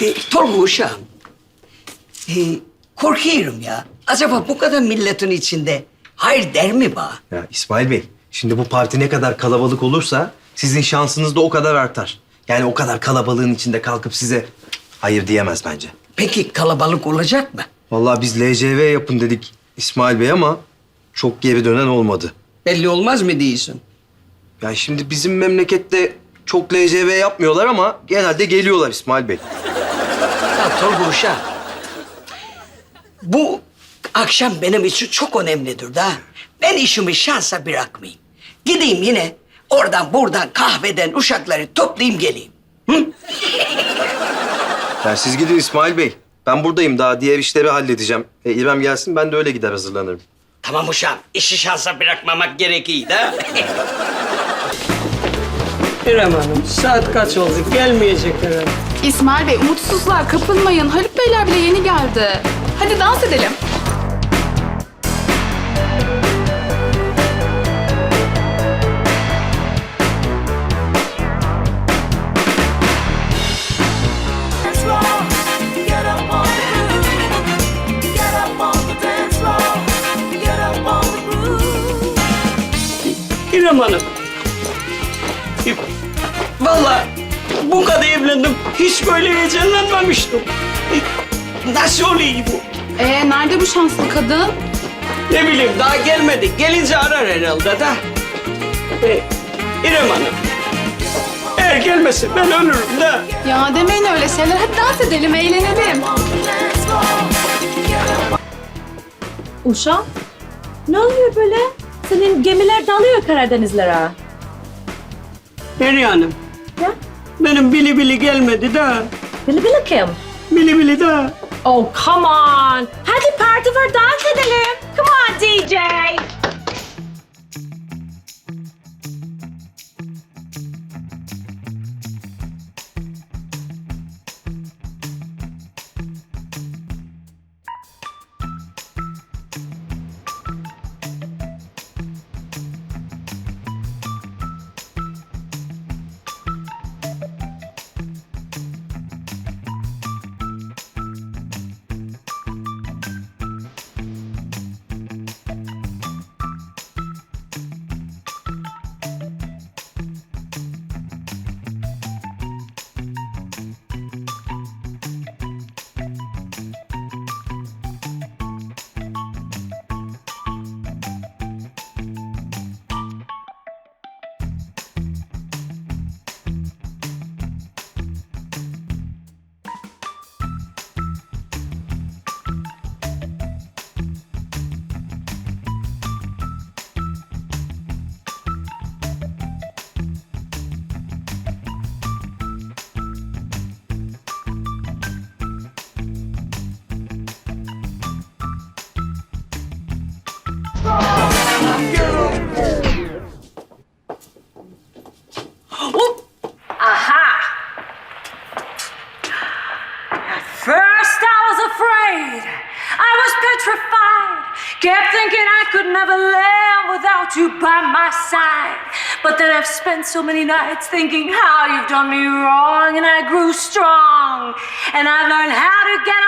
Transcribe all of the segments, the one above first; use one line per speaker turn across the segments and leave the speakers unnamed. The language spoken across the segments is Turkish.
E, Tolga uşağım. E, korkuyorum ya. Acaba bu kadar milletin içinde hayır der mi bana?
Ya İsmail Bey, şimdi bu parti ne kadar kalabalık olursa sizin şansınız da o kadar artar. Yani o kadar kalabalığın içinde kalkıp size hayır diyemez bence.
Peki kalabalık olacak mı?
Vallahi biz LCV yapın dedik İsmail Bey ama çok geri dönen olmadı.
Belli olmaz mı diyorsun?
Yani şimdi bizim memlekette çok LCV yapmıyorlar ama genelde geliyorlar İsmail Bey.
Tolga uşağım. Bu akşam benim için çok önemlidir da. Ben işimi şansa bırakmayayım. Gideyim yine oradan buradan kahveden uşakları toplayayım geleyim.
Yani siz gidin İsmail Bey. Ben buradayım daha diğer işleri halledeceğim. E, İrem gelsin ben de öyle gider hazırlanırım.
Tamam uşağım. işi şansa bırakmamak gerekiyor da. İrem Hanım saat kaç oldu? Gelmeyecekler herhalde.
İsmail Bey umutsuzlar kapılmayın. Haluk Beyler bile yeni geldi. Hadi dans edelim.
dance floor. Get up on the groove. Get up on the dance floor. Get up on the groove.
İrem Hanım. Vallahi bu kadar evlendim. Hiç böyle heyecanlanmamıştım. Nasıl oluyor bu?
Ee nerede bu şanslı kadın?
Ne bileyim daha gelmedi. Gelince arar herhalde da. Ee, İrem Hanım. Eğer gelmese ben ölürüm de.
Ya demeyin öyle şeyler. Hadi dans edelim, eğlenelim.
Uşa, ne oluyor böyle? Senin gemiler dalıyor Karadenizlere.
Peri Hanım.
Ya,
Benim bili bili gelmedi de.
bili bili kim?
Bili bili de.
Oh, come on. Hadi parti var, dans edelim. Come on, DJ.
Kept thinking I could never live without you by my side. But then I've spent so many nights thinking how you've done me wrong, and I grew strong. And I learned how to get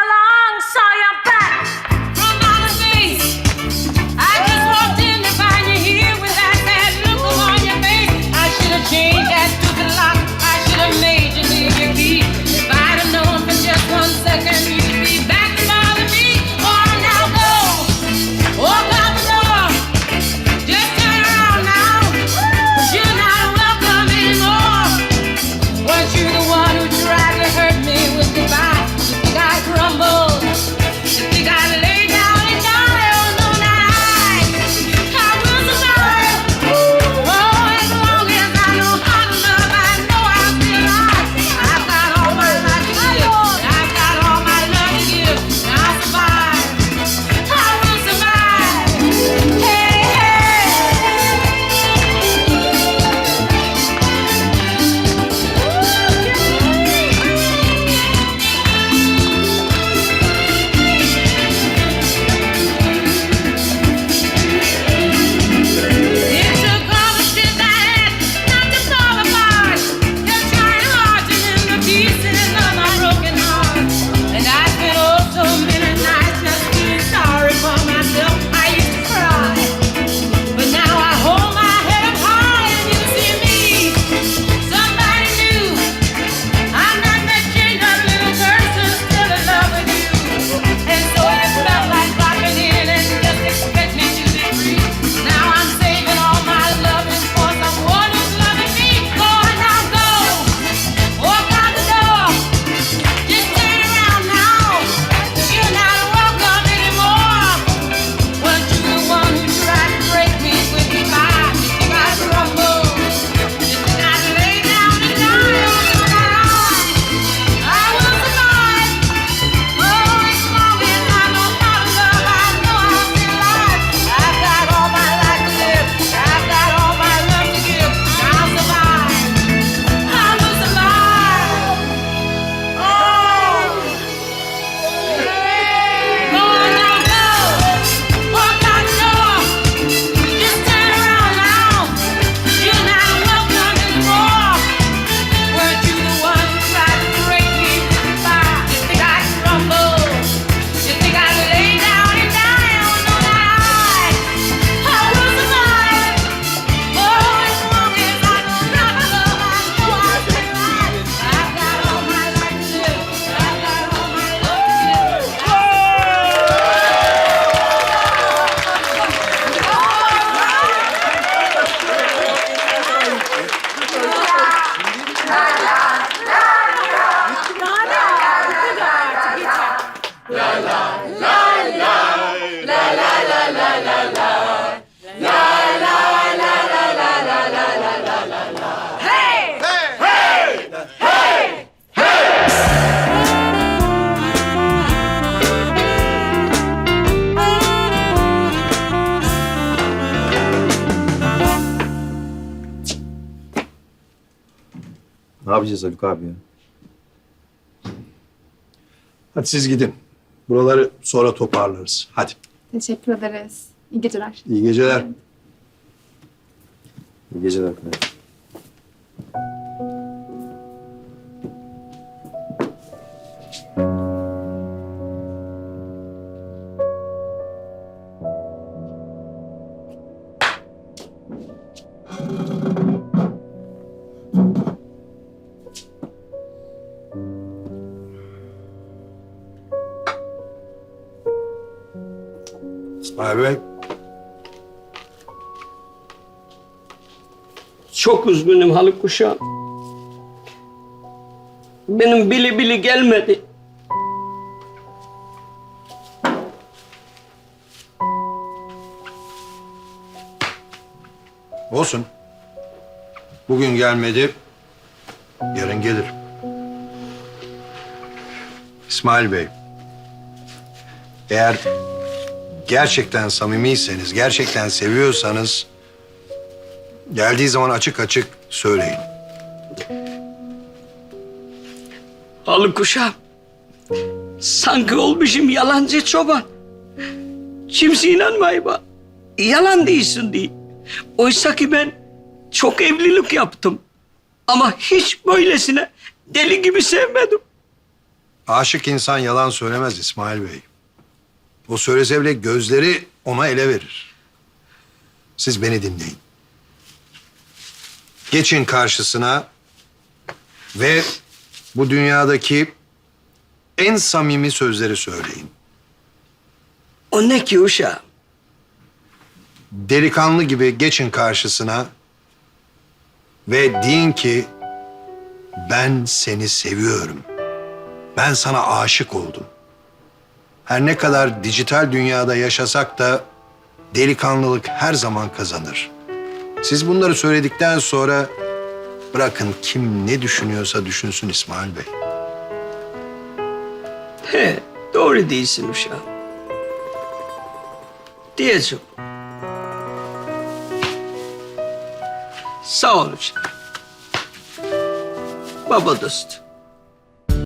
yapacağız Haluk abi ya?
Hadi siz gidin. Buraları sonra toparlarız. Hadi.
Teşekkür ederiz. İyi geceler.
İyi geceler.
İyi geceler.
Bey.
Çok üzgünüm Haluk Kuşağım. Benim bili bili gelmedi.
Olsun. Bugün gelmedi. Yarın gelir. İsmail Bey. Eğer gerçekten samimiyseniz, gerçekten seviyorsanız geldiği zaman açık açık söyleyin.
Haluk Kuşağım. Sanki olmuşum yalancı çoban. Kimse inanmayı bana. Yalan değilsin diye. Oysa ki ben çok evlilik yaptım. Ama hiç böylesine deli gibi sevmedim.
Aşık insan yalan söylemez İsmail Bey. O söylese bile gözleri ona ele verir. Siz beni dinleyin. Geçin karşısına ve bu dünyadaki en samimi sözleri söyleyin.
O ne ki uşağım?
Delikanlı gibi geçin karşısına ve deyin ki ben seni seviyorum. Ben sana aşık oldum. Her ne kadar dijital dünyada yaşasak da delikanlılık her zaman kazanır. Siz bunları söyledikten sonra bırakın kim ne düşünüyorsa düşünsün İsmail Bey.
He, doğru değilsin uşağım. Diyeceğim. Sağ ol uşağım. Baba dost.